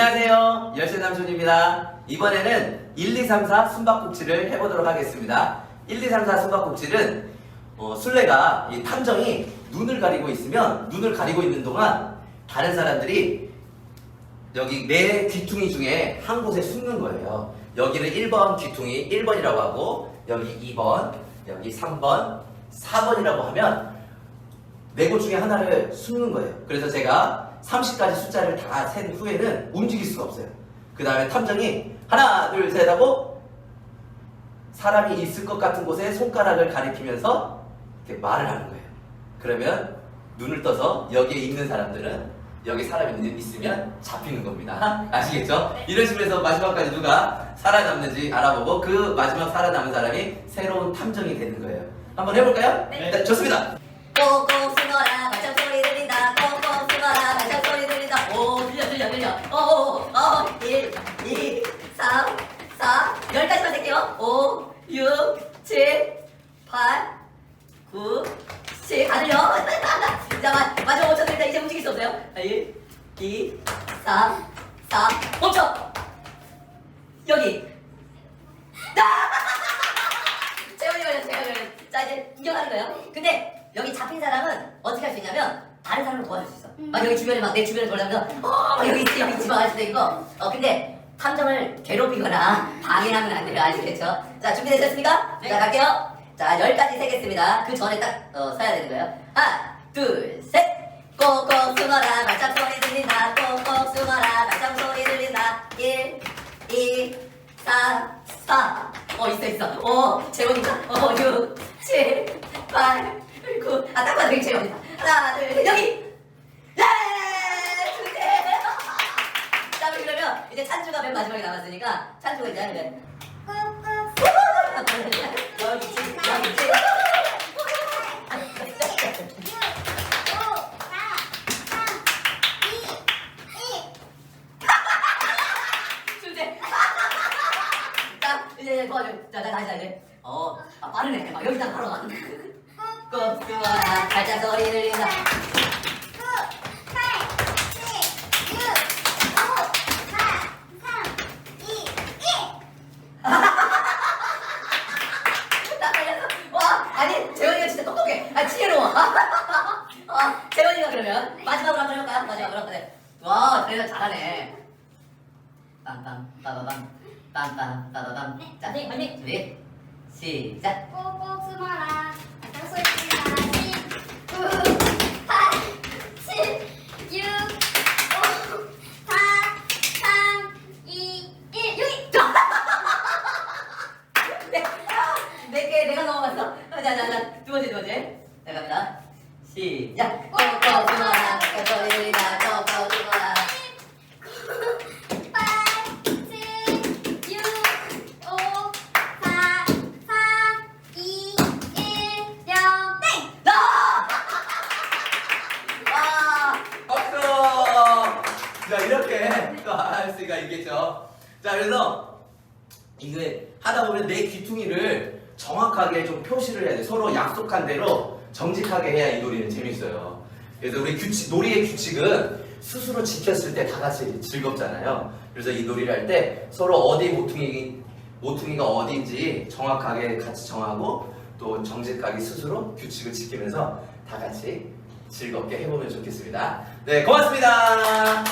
안녕하세요. 열쇠 남순입니다. 이번에는 1, 2, 3, 4 숨바꼭질을 해보도록 하겠습니다. 1, 2, 3, 4 숨바꼭질은 어, 술래가 이 탐정이 눈을 가리고 있으면 눈을 가리고 있는 동안 다른 사람들이 여기 네 귀퉁이 중에 한 곳에 숨는 거예요. 여기는 1번 귀퉁이 1번이라고 하고 여기 2번, 여기 3번, 4번이라고 하면 네 곳 중에 하나를 숨는 거예요. 그래서 제가 30까지 숫자를 다 센 후에는 움직일 수가 없어요. 그 다음에 탐정이 하나, 둘, 셋 하고 사람이 있을 것 같은 곳에 손가락을 가리키면서 이렇게 말을 하는 거예요. 그러면 눈을 떠서 여기에 있는 사람들은 여기 사람이 있- 있으면 잡히는 겁니다. 아시겠죠? 이런 식으로 해서 마지막까지 누가 살아남는지 알아보고 그 마지막 살아남은 사람이 새로운 탐정이 되는 거예요. 한번 해볼까요? 네. 좋습니다. 꼭꼭 숨어 6 7 8 9 10다 들려 자 마, 마지막 5초 들린다 이제 움직일 수 없어요? 1 2 3 4 멈춰! 여기. 재원이 걸렸어, 재원이 걸렸어. 자, 이제 구경하는 거예요. 근데 여기 잡힌 사람은 어떻게 할 수 있냐면 다른 사람을 도와줄 수 있어. 막 여기 주변에 막 내 주변에 돌아다니면서 어, 막 여기 있지, 여기 있지 막 할 수도 있고. 어, 근데 탐정을 괴롭히거나 방해하면 안 돼요. 아시겠죠? 자, 준비되셨습니까? 네. 자, 갈게요. 자, 열까지 세겠습니다. 그 전에 딱 어, 서야 되는 거예요. 하나, 둘, 셋. 꼭꼭 숨어라, 발작 소리 들린다. 꼭꼭 숨어라, 발작 소리 들린다. 1, 2, 4, 4. 어, 있어, 있어. 어, 재원이다. 어, 6, 7, 8, 9. 아, 딱 봐도 되게 재원이다. 하나, 둘, 셋, 여기! 네! 주세! 그러면 이제 찬주가 맨 마지막에 남았으니까 찬주가 이제 하는 거야. 여기 있지, 여기 있지. 주세! 자, 이제 도와줘. 자, 자, 다시, 다시. 어, 아, 빠르네. 막 여기다 바로 가. 꼭 숨어라. 발작 소리 들린다. 딱 걸렸어. 와, 아니, 재원이가 진짜 똑똑해. 아, 지혜로워. 어, 재원이가 그러면 마지막으로 한번 해볼까요? 마지막으로 한번 해. 와, 재원이가 잘하네. 빰빰, 빠바밤, 빰빰, 빠바밤. 자, 네, 화이팅! 준비, 시작. 꼭꼭 숨어라 발작 소리 들린다 9 8 7 6 5 4 3 2 1 여기 네, 내게 내가 넘어갔어. 자, 자, 자, 두 번째, 두 번째. 자, 갑니다. 시작. 꼭꼭 숨어라. 꼭꼭 소리 들린다. 꼭꼭 숨어라. 8 7 6 5 4 3 2 1 0 땡! 나! 와! 박수! 자, 이렇게 또 할 수가 있겠죠. 자, 그래서 이게 하다 보면 내 귀퉁이를 정확하게 좀 표시를 해야 돼. 서로 약속한 대로 정직하게 해야 이 놀이는 재밌어요. 그래서 우리 규칙, 놀이의 규칙은 스스로 지켰을 때 다 같이 즐겁잖아요. 그래서 이 놀이를 할 때 서로 어디 모퉁이, 모퉁이가 어디인지 정확하게 같이 정하고 또 정직하게 스스로 규칙을 지키면서 다 같이 즐겁게 해보면 좋겠습니다. 네, 고맙습니다.